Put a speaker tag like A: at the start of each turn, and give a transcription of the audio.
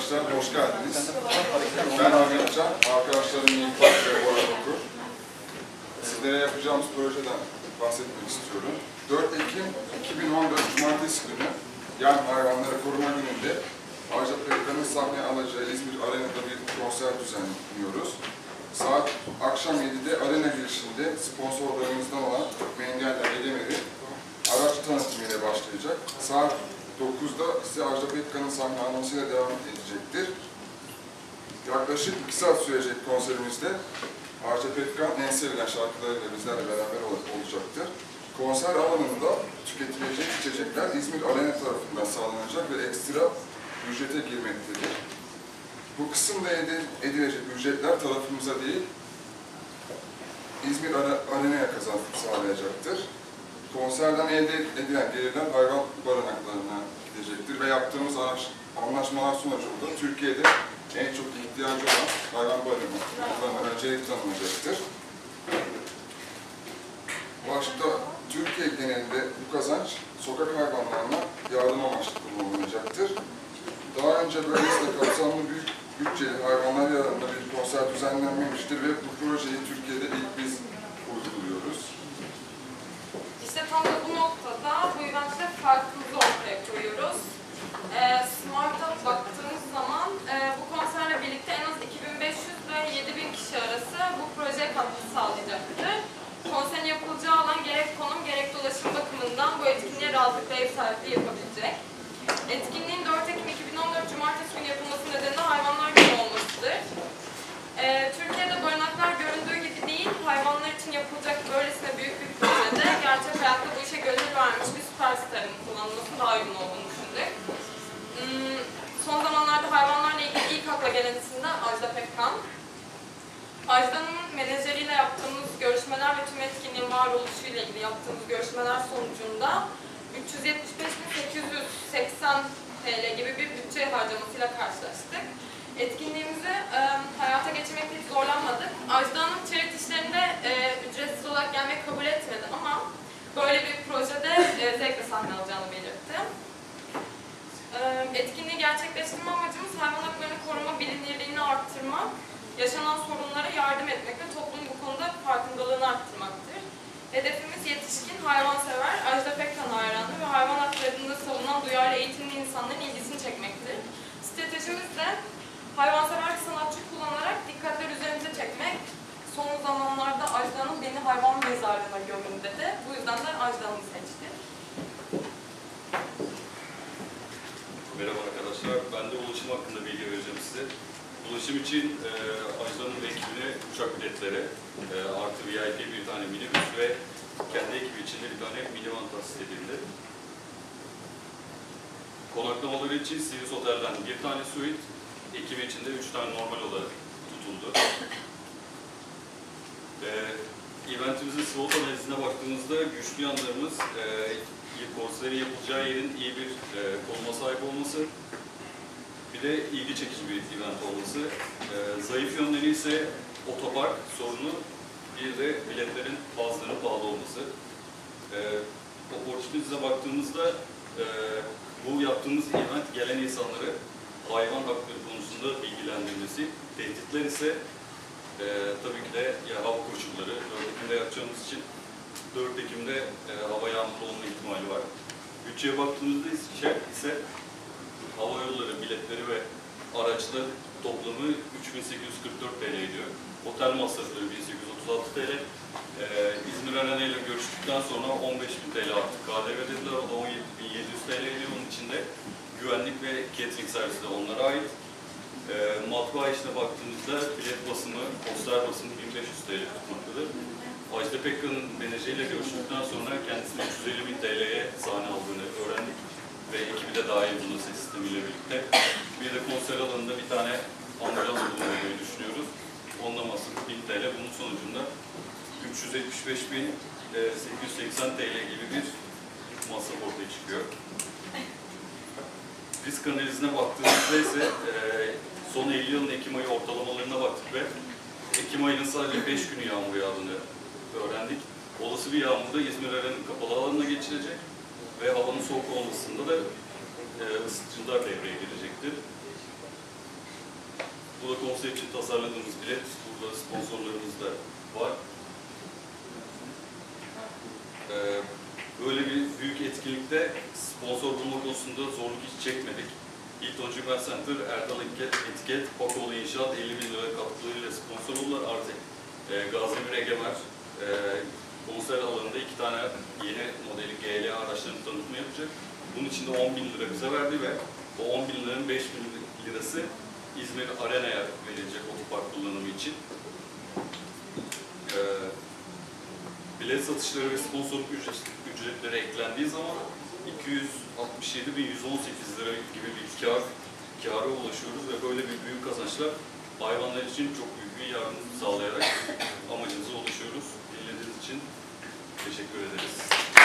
A: arkadaşlar, hoş geldiniz. Ben Ahmet Can, arkadaşlarım Nilüfer ve Bora Okur. Sizlere yapacağımız projeden bahsetmek istiyorum. 4 Ekim 2014 Cumartesi günü, yani hayvanları koruma gününde Ajda Pekkan'ın sahne alacağı İzmir Arena'da bir konser düzenliyoruz. Saat akşam 7'de arena girişinde sponsorlarımızdan olan Mengeller Edemiri araç tanıtımıyla başlayacak. Saat 9'da ise Ajda Pekkan'ın sahne almasıyla devam edecektir. Yaklaşık 2 saat sürecek konserimizde Ajda Pekkan en sevilen şarkılarıyla bizlerle beraber ol- olacaktır. Konser alanında tüketilecek içecekler İzmir Arena tarafından sağlanacak ve ekstra ücrete girmektedir. Bu kısımda edilecek ücretler tarafımıza değil, İzmir Arena'ya kazanç sağlayacaktır. Konserden elde edilen gelirler hayvan barınaklarına gidecektir ve yaptığımız anlaşmalar sonucunda Türkiye'de en çok ihtiyacı olan hayvan barınaklarına öncelik tanınacaktır. Başta Türkiye genelinde bu kazanç sokak hayvanlarına yardım amaçlı kullanılacaktır. Daha önce böylesine kapsamlı büyük bütçeli hayvanlar yararında bir konser düzenlenmemiştir ve bu projeyi Türkiye'de ilk biz
B: tam da bu noktada bu eventte farkımızı ortaya koyuyoruz. Ee, Smart'a baktığımız zaman e, bu konserle birlikte en az 2500 ve 7000 kişi arası bu projeye katkı sağlayacaktır. Konserin yapılacağı alan gerek konum gerek de ulaşım bakımından bu etkinliğe rahatlıkla ev sahipliği yapabilecek. Etkinliğin 4 Ekim 2014 Cumartesi günü yapılması nedeni hayvanlar günü olmasıdır. Ee, Türkiye'de barınaklar göründüğü gibi değil, hayvanlar için yapılacak böylesine büyük bir projede gerçek hayatta bu işe gönül vermiş bir süperstarın kullanılması daha uygun olduğunu düşündük. Hmm, son zamanlarda hayvanlarla ilgili ilk akla gelen isim de Ajda Pekkan. Ajda'nın menajeriyle yaptığımız görüşmeler ve tüm etkinliğin varoluşuyla ilgili yaptığımız görüşmeler sonucunda 375.880 TL gibi bir bütçe harcamasıyla karşılaştık. Etkinliğimizi e, hayata geçirmekte hiç zorlanmadık. Ajda'nın charity işlerinde e, ücretsiz olarak gelmeyi kabul etmedi ama böyle bir projede e, zevkle sahne alacağını belirtti. E, etkinliği gerçekleştirme amacımız hayvan haklarını koruma bilinirliğini arttırmak, yaşanan sorunlara yardım etmek ve toplumun yüzden de Ajda'nı seçtik.
C: Merhaba arkadaşlar, ben de ulaşım hakkında bilgi vereceğim size. Ulaşım için e, Ajda'nın ekibine uçak biletleri, e, artı VIP bir tane minibüs ve kendi ekibi içinde bir tane minivan tahsis edildi. Konaklamaları için Sirius Otel'den bir tane suite, ekibi içinde üç tane normal oda tutuldu. Eventimizin SWOT analizine baktığımızda güçlü yanlarımız e, konserin yapılacağı yerin iyi bir e, konuma sahip olması, bir de ilgi çekici bir event olması. E, zayıf yönleri ise otopark sorunu, bir de biletlerin bazılarının pahalı olması. E, opportunities'e baktığımızda e, bu yaptığımız event gelen insanları hayvan hakları konusunda bilgilendirmesi, tehditler ise e, tabii ki de ya, hava koşulları, 4 Ekim'de yapacağımız için 4 Ekim'de e, hava yağmurlu olma ihtimali var. Bütçeye baktığımızda ise, ise hava yolları biletleri ve araçlar toplamı 3844 TL ediyor. Otel masrafları 1836 TL. Ee, İzmir Arena ile görüştükten sonra 15.000 TL artık KDV dediler. O da 17.700 TL ediyor. Onun içinde güvenlik ve catering servisi de onlara ait. Matbaa işine baktığımızda bilet basımı, poster basımı 1500 TL tutmaktadır. Ajda Pekkan'ın menajeriyle görüştükten sonra kendisine 350 bin TL'ye sahne aldığını öğrendik ve ekibi de dahil buna ses sistemiyle birlikte. Bir de konser alanında bir tane ambulans bulunmayı düşünüyoruz. Onunla masrafı 1000 TL. Bunun sonucunda 375 bin e, 880 TL gibi bir masraf ortaya çıkıyor. Risk analizine baktığımızda ise e, son 50 yılın Ekim ayı ortalamalarına baktık ve Ekim ayının sadece 5 günü yağmur yağdığını öğrendik. Olası bir yağmurda İzmir Arena'nın kapalı alanına geçilecek ve havanın soğuk olmasında da e, ısıtıcılar devreye girecektir. konser için tasarladığımız bilet, burada sponsorlarımız da var. Ee, böyle bir büyük etkinlikte sponsor bulma konusunda zorluk hiç çekmedik. Hilton Jumer Center, Erdal Etiket, Etiket Pakoğlu İnşaat 50 bin lira katkılarıyla sponsor oldular. Artık e, Gaznemir Egemer e, konser alanında iki tane yeni modeli GL araçlarını tanıtma yapacak. Bunun için de 10 bin lira bize verdi ve o 10 bin liranın 5 bin lirası İzmir Arena'ya verilecek otopark kullanımı için. Ee, bilet satışları ve sponsorluk ücret, ücretleri eklendiği zaman 267.118 lira gibi bir kar, kâra ulaşıyoruz ve böyle bir büyük kazançla hayvanlar için çok büyük bir yardım sağlayarak amacımıza ulaşıyoruz. Dinlediğiniz için teşekkür ederiz.